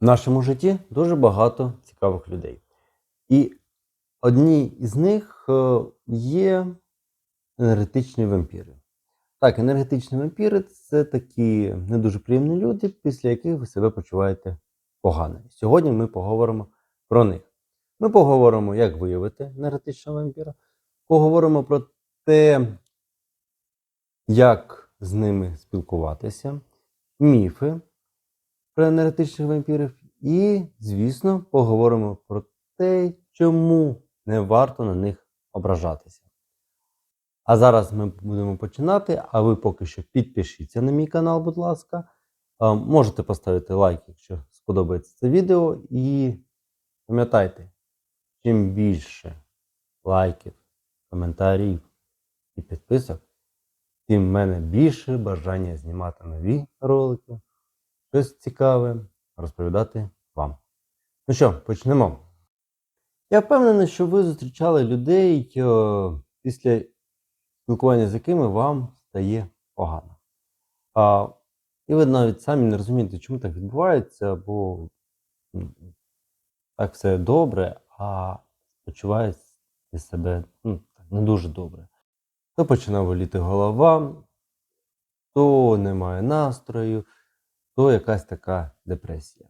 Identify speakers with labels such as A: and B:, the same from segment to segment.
A: В нашому житті дуже багато цікавих людей. І одні із них е, є енергетичні вампіри. Так, енергетичні вампіри це такі не дуже приємні люди, після яких ви себе почуваєте погано. Сьогодні ми поговоримо про них. Ми поговоримо, як виявити енергетичного вампіра, поговоримо про те, як з ними спілкуватися, міфи про енергетичних вампірів, і, звісно, поговоримо про те, чому не варто на них ображатися. А зараз ми будемо починати. А ви поки що підпишіться на мій канал, будь ласка. Можете поставити лайк, якщо сподобається це відео. І пам'ятайте, чим більше лайків, коментарів і підписок, тим в мене більше бажання знімати нові ролики, щось цікаве розповідати вам. Ну що, почнемо. Я впевнений, що ви зустрічали людей, після спілкування з якими вам стає погано. А, і ви навіть самі не розумієте, чому так відбувається, бо так все добре, а почуваєте себе ну, не дуже добре. То починає боліти голова, то немає настрою, то якась така депресія.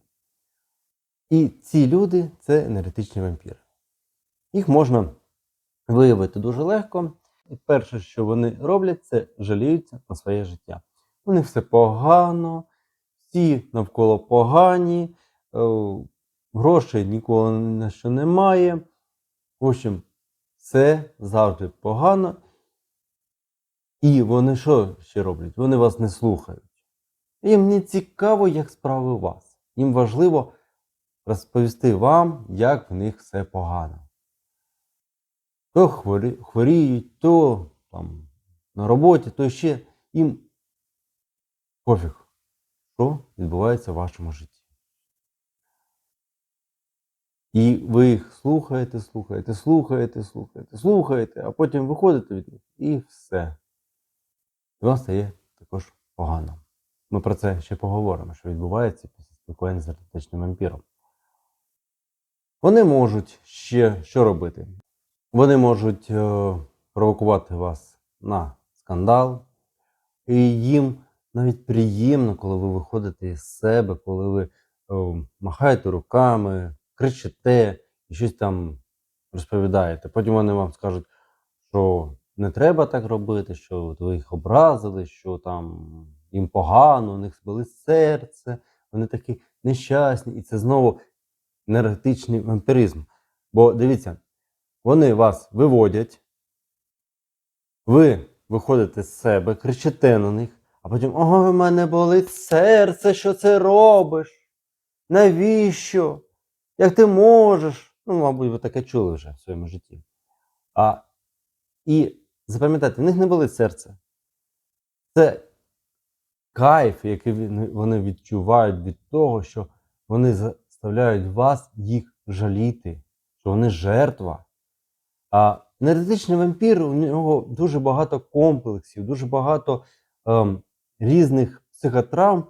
A: І ці люди це енергетичні вампіри. Їх можна виявити дуже легко. І перше, що вони роблять, це жаліються на своє життя. У них все погано, всі навколо погані, е, грошей ніколи на що немає. В общем, все завжди погано. І вони що ще роблять? Вони вас не слухають. Їм не цікаво, як справи у вас. Їм важливо розповісти вам, як в них все погано. То хворіють, то там, на роботі, то ще їм пофіг, що відбувається в вашому житті. І ви їх слухаєте, слухаєте, слухаєте, слухаєте, слухаєте, а потім виходите від них і все. І вам стає також погано. Ми про це ще поговоримо, що відбувається після спілкування з енергетичним вампіром. Вони можуть ще що робити? Вони можуть е, провокувати вас на скандал, і їм навіть приємно, коли ви виходите із себе, коли ви е, махаєте руками, кричите і щось там розповідаєте. Потім вони вам скажуть, що не треба так робити, що ви їх образили, що там їм погано, у них болить серце, вони такі нещасні, і це знову енергетичний вампіризм. Бо дивіться, вони вас виводять, ви виходите з себе, кричите на них, а потім ой, в мене болить серце, що це робиш? Навіщо? Як ти можеш? Ну, мабуть, ви таке чули вже в своєму житті. А, І запам'ятайте, в них не болить серце. Це кайф, який вони відчувають від того, що вони заставляють вас їх жаліти, що вони жертва. А енергетичний вампір, у нього дуже багато комплексів, дуже багато ем, різних психотравм,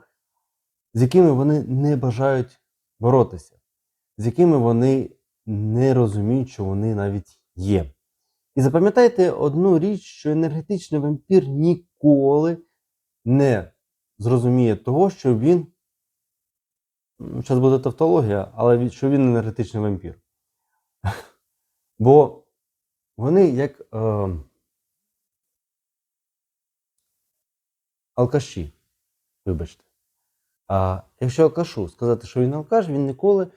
A: з якими вони не бажають боротися, з якими вони не розуміють, що вони навіть є. І запам'ятайте одну річ, що енергетичний вампір ніколи не зрозуміє того, що він. Зараз буде тавтологія, але що він енергетичний вампір. Бо вони як е, алкаші, вибачте. А якщо алкашу сказати, що він алкаш, він ніколи,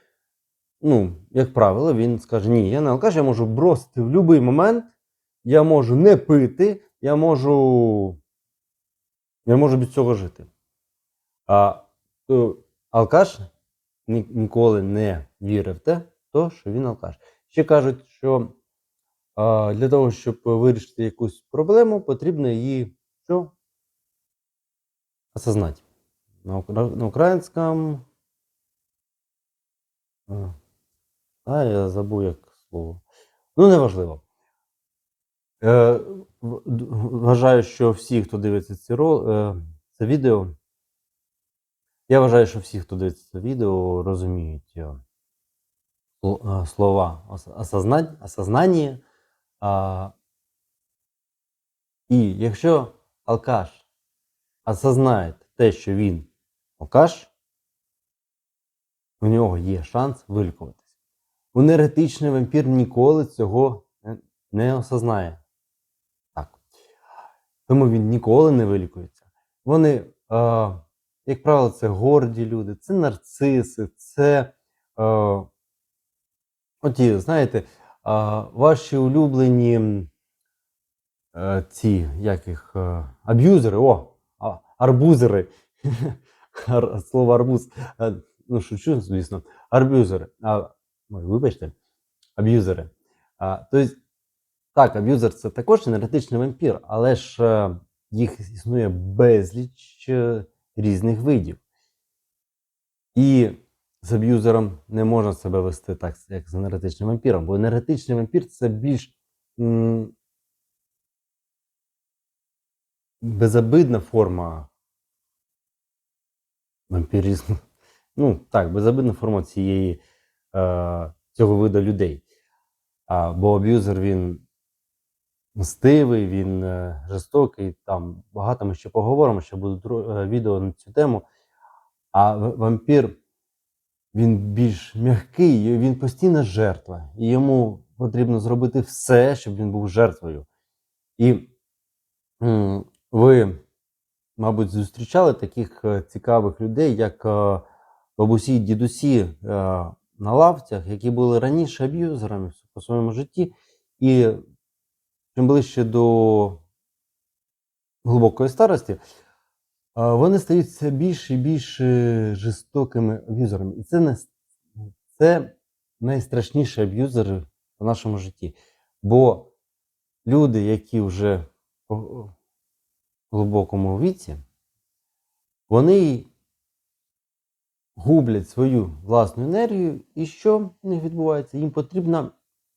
A: ну, як правило, він скаже: ні, я не алкаш, я можу бросити в будь-який момент, я можу не пити, я можу. Я можу без цього жити. А то алкаш ні- ніколи не вірив в те, то, що він алкаш. Ще кажуть, що а, для того, щоб вирішити якусь проблему, потрібно її що? осознати. На, укра... на українському. А, а, я забув як слово. Ну, неважливо. Е, вважаю, що всі, хто дивиться ці рол, е, це відео, Я вважаю, що всі, хто дивиться це відео, розуміють е, е, слова осознання. І якщо алкаш осознає те, що він алкаш, у нього є шанс вилікуватися. Енергетичний вампір ніколи цього не осознає. Так. Тому він ніколи не вилікується. Вони, е, як правило, це горді люди, це нарциси, це е, оті, знаєте, е, ваші улюблені е, ці, як їх, е, аб'юзери, о, арбузери. Ар- Слово арбуз. Е, Ну, шучу, звісно. Арбюзери. А, вибачте, аб'юзери. Тобто, так, аб'юзер це також енергетичний вампір, але ж е, їх існує безліч е, різних видів. І з аб'юзером не можна себе вести так, як з енергетичним вампіром, бо енергетичний вампір це більш м, безобидна форма вампіризму. Ну, так, безобидна форма цієї, е, цього виду людей. А, бо аб'юзер він мстивий, він е, жорстокий. Там багато ми ще поговоримо, ще дру- е, відео на цю тему. А вампір він більш м'який, він постійно жертва. І йому потрібно зробити все, щоб він був жертвою. І ви, мабуть, зустрічали таких е, цікавих людей, як бабусі і дідусі на лавцях, які були раніше аб'юзерами по своєму житті. І чим ближче до глибокої старості, вони стають все більш і більш жорстокими аб'юзерами. І це, не, це найстрашніші аб'юзери в нашому житті. Бо люди, які вже в глибокому віці, вони гублять свою власну енергію, і що в них відбувається? Їм потрібна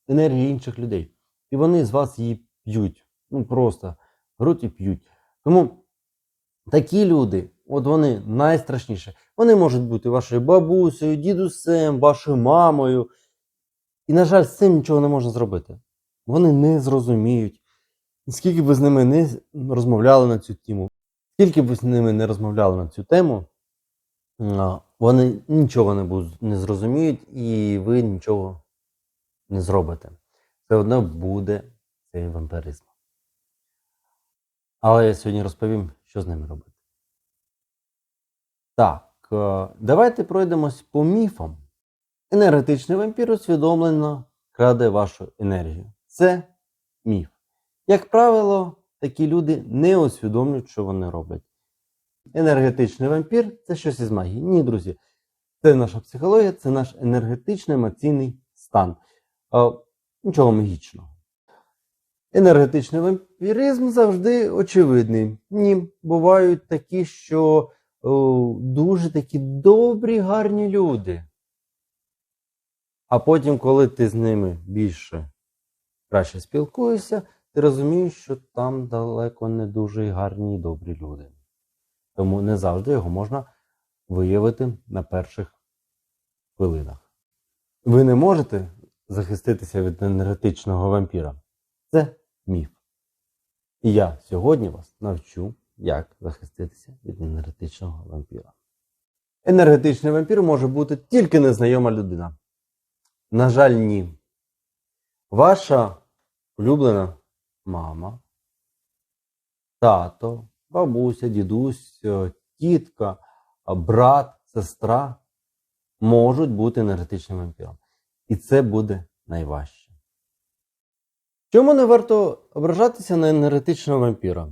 A: енергія інших людей. І вони з вас її п'ють. Ну просто беруть і п'ють. Тому такі люди, от вони найстрашніші. Вони можуть бути вашою бабусею, дідусем, вашою мамою. І, на жаль, з цим нічого не можна зробити. Вони не зрозуміють. Скільки б ви з ними не розмовляли на цю тему, скільки б ви з ними не розмовляли на цю тему, вони нічого не будуть не зрозуміють, і ви нічого не зробите. Все одно буде цей вампіризм. Але я сьогодні розповім, що з ними робити. Так, е, давайте пройдемось по міфам. Енергетичний вампір усвідомлено краде вашу енергію. Це міф. Як правило, такі люди не усвідомлюють, що вони роблять. Енергетичний вампір це щось із магії. Ні, друзі. Це наша психологія, це наш енергетичний емоційний стан. Е, Нічого магічного. Енергетичний вампіризм завжди очевидний. Ні, бувають такі, що о, дуже такі добрі, гарні люди. А потім, коли ти з ними більше краще спілкуєшся, ти розумієш, що там далеко не дуже гарні і добрі люди. Тому не завжди його можна виявити на перших хвилинах. Ви не можете захиститися від енергетичного вампіра. Це міф. І я сьогодні вас навчу, як захиститися від енергетичного вампіра. Енергетичний вампір може бути тільки незнайома людина. На жаль, ні. Ваша улюблена мама, тато, бабуся, дідусь, е, тітка, брат, сестра можуть бути енергетичним вампіром. І це буде найважче. Чому не варто ображатися на енергетичного вампіра?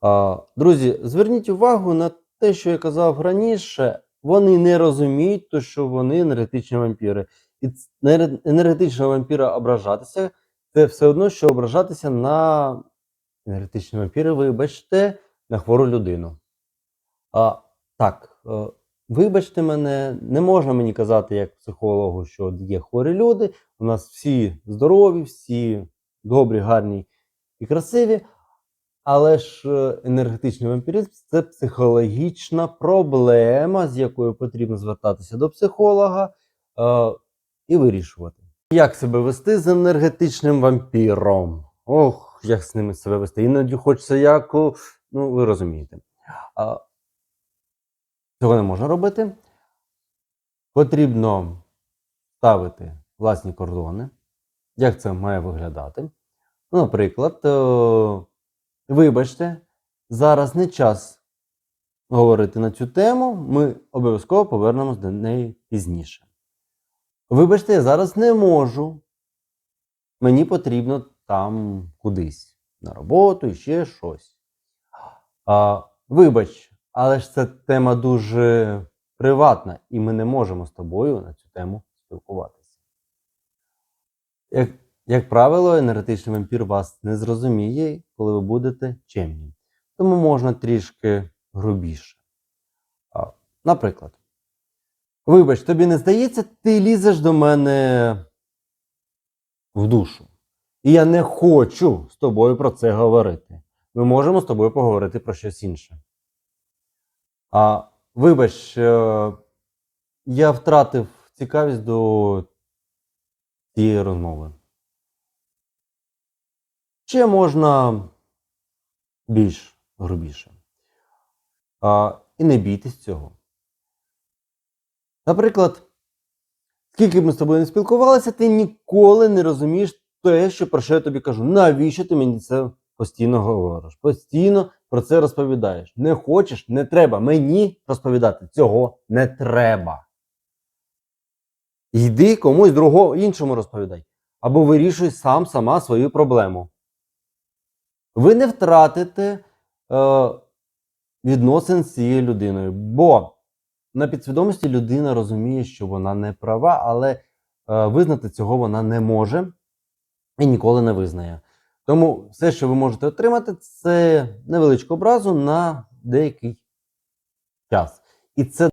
A: А, друзі, зверніть увагу на те, що я казав раніше. Вони не розуміють, то, що вони енергетичні вампіри. І енергетичного вампіра ображатися це все одно, що ображатися на енергетичного вампіра, вибачте, на хвору людину. А, так, е, вибачте мене, не можна мені казати, як психологу, що є хворі люди. У нас всі здорові, всі добрі, гарні і красиві. Але ж е, енергетичний вампіризм це психологічна проблема, з якою потрібно звертатися до психолога е, і вирішувати. Як себе вести з енергетичним вампіром? Ох, як з ними себе вести. Іноді хочеться як, ну ви розумієте. Цього не можна робити. Потрібно ставити власні кордони. Як це має виглядати? Наприклад, е, вибачте, зараз не час говорити на цю тему, ми обов'язково повернемось до неї пізніше. Вибачте, я зараз не можу. Мені потрібно там кудись на роботу і ще щось. А, вибач, але ж ця тема дуже приватна, і ми не можемо з тобою на цю тему спілкуватися. Як, як правило, енергетичний вампір вас не зрозуміє, коли ви будете чемні. Тому можна трішки грубіше. Наприклад, вибач, тобі не здається, ти лізеш до мене в душу. І я не хочу з тобою про це говорити. Ми можемо з тобою поговорити про щось інше. А вибач, е, я втратив цікавість до цієї розмови. Ще можна більш грубіше. А, і не бійтесь цього. Наприклад, скільки б ми з тобою не спілкувалися, ти ніколи не розумієш те, що про що я тобі кажу. Навіщо ти мені це постійно говориш? Постійно про це розповідаєш. Не хочеш, не треба. Мені розповідати цього не треба. Йди комусь другому іншому розповідай. Або вирішуй сам сама свою проблему. Ви не втратите е, відносин з цією людиною, бо на підсвідомості людина розуміє, що вона не права, але е, визнати цього вона не може і ніколи не визнає. Тому все, що ви можете отримати, це невеличку образу на деякий час. І це,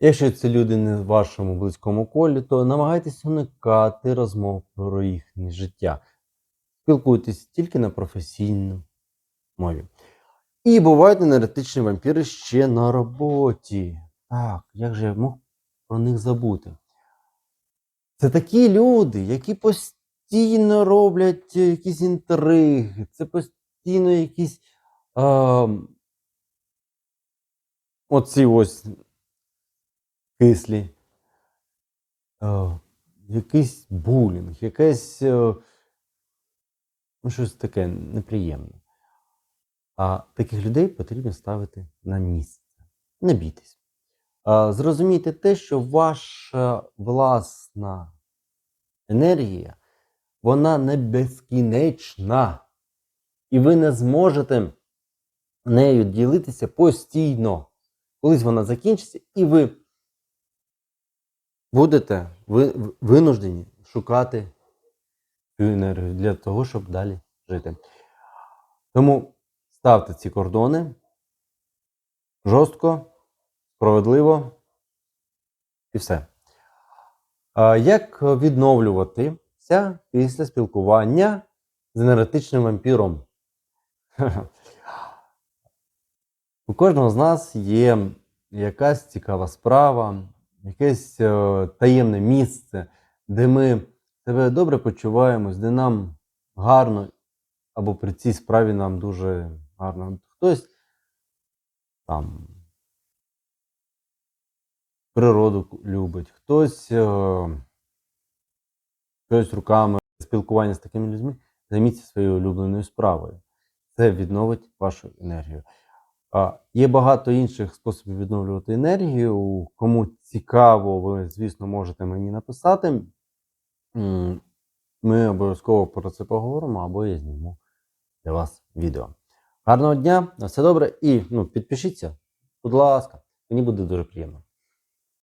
A: якщо це люди не в вашому близькому колі, то намагайтесь уникати розмов про їхнє життя. Спілкуйтесь тільки на професійній мові. І бувають енергетичні вампіри ще на роботі. Так, як же я мог про них забути? Це такі люди, які постійно роблять е, якісь інтриги, це постійно якісь е, оці ось кислі, е, якийсь булінг, якесь е, ну, щось таке неприємне. А таких людей потрібно ставити на місце. Не бійтесь. А, Зрозумійте те, що ваша власна енергія, вона не безкінечна. І ви не зможете нею ділитися постійно. Колись вона закінчиться, і ви будете ви- винуждені шукати цю енергію для того, щоб далі жити. Тому ставте ці кордони жорстко, справедливо і все. Як відновлюватися після спілкування з енергетичним вампіром? У кожного з нас є якась цікава справа, якесь е, таємне місце, де ми себе добре почуваємось, де нам гарно, або при цій справі нам дуже гарно. Хтось там природу любить, хтось, е, хтось руками спілкування з такими людьми, займіться своєю улюбленою справою. Це відновить вашу енергію. А, є багато інших способів відновлювати енергію. Кому цікаво, ви, звісно, можете мені написати. Ми обов'язково про це поговоримо, або я зніму для вас відео. Гарного дня, на все добре і ну, підпишіться, будь ласка, мені буде дуже приємно.